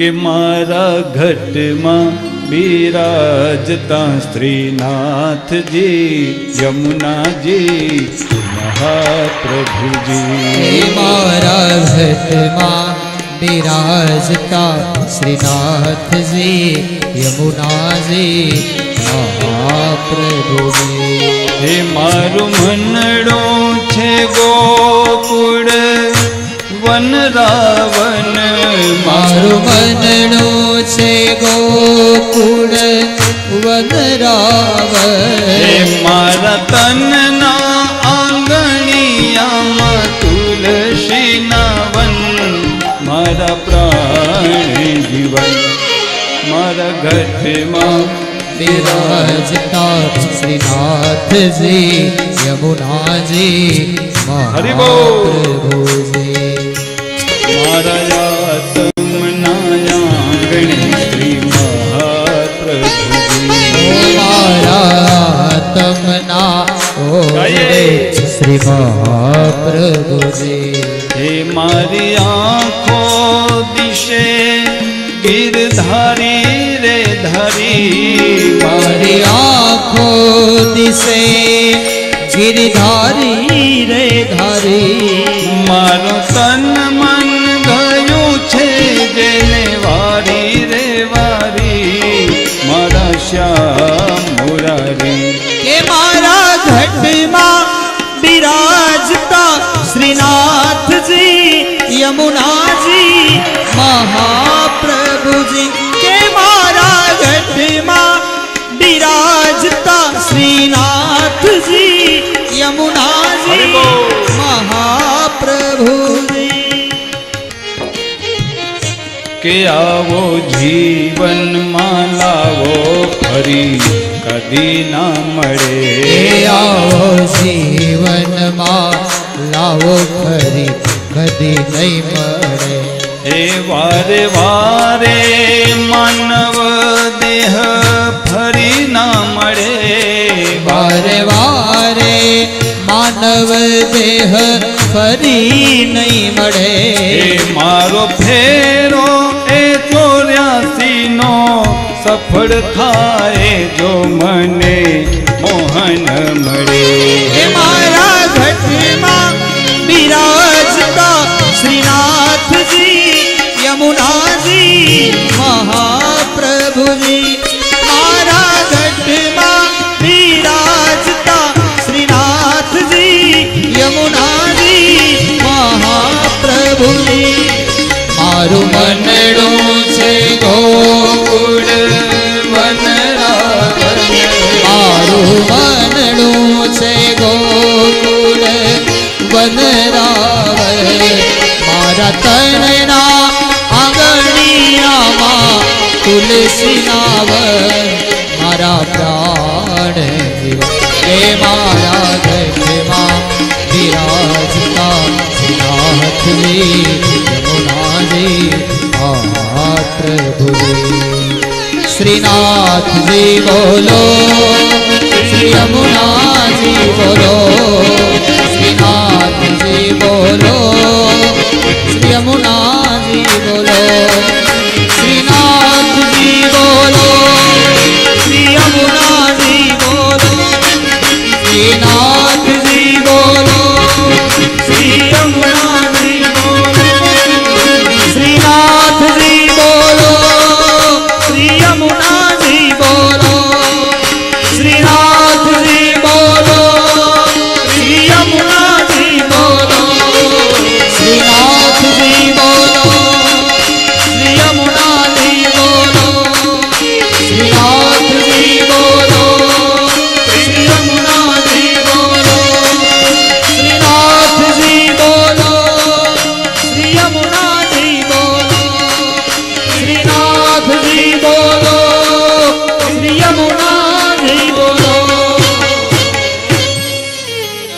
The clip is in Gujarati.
કે મારા ઘટમાં બિરાજતા શ્રીનાથજી યમુનાજી મહાપ્રભુજી. મારા ઘટમાં બિરાજતા શ્રીનાથજી યમુનાજી મહાપ્રભુજી. હે મારું મનડો છે ગોકુળ વન રાવણ મારું મનનું છે ગોકુળ વનરાવ હે મારા તનના આંગણિયામાં તુલસીના વન મારા પ્રાણ જીવન. મારા ઘટમાં બિરાજતા શ્રીનાથજી યમુનાજી હરિ બોલ. શ્રી મહાપ્રભુજી હે મારી આંખો દિશે ગીરધારી રે ધરી મારી આંખો દિશે ગિરધારી રે ધારી મારો તન મહાપ્રભુજી કે મારા ઘટમાં બિરાજતા શ્રીનાથજી યમુનાજી હરિ બોલ. મહાપ્રભુજી કે આવો જીવનમાં લાવો ફરી કદી ના એ મળે આવો જીવનમાં લાવો ફરી કદી નહીં મળે હે વારે વારે માનવ દેહ ફરી ના મળે. વારે વારે માનવ દેહ ફરી નહીં મળે. મારો ફેરો એ ચોર્યાસી નો સફળ થાય જો મને મોહન મળે. યમુનાજી મહાપ્રભુજી મારા ગઢમાં બિરાજતા શ્રીનાથજી યમુનાજી મહાપ્રભુજી મારું મનડું છે ગોકુળ વન મારા પ્રાણ હે મારા ઘરમાં વિરાજતા શ્રીનાથજી યમુનાજી મહાપ્રભુજી શ્રીનાથજી બોલો શ્રી યમુનાજી બોલો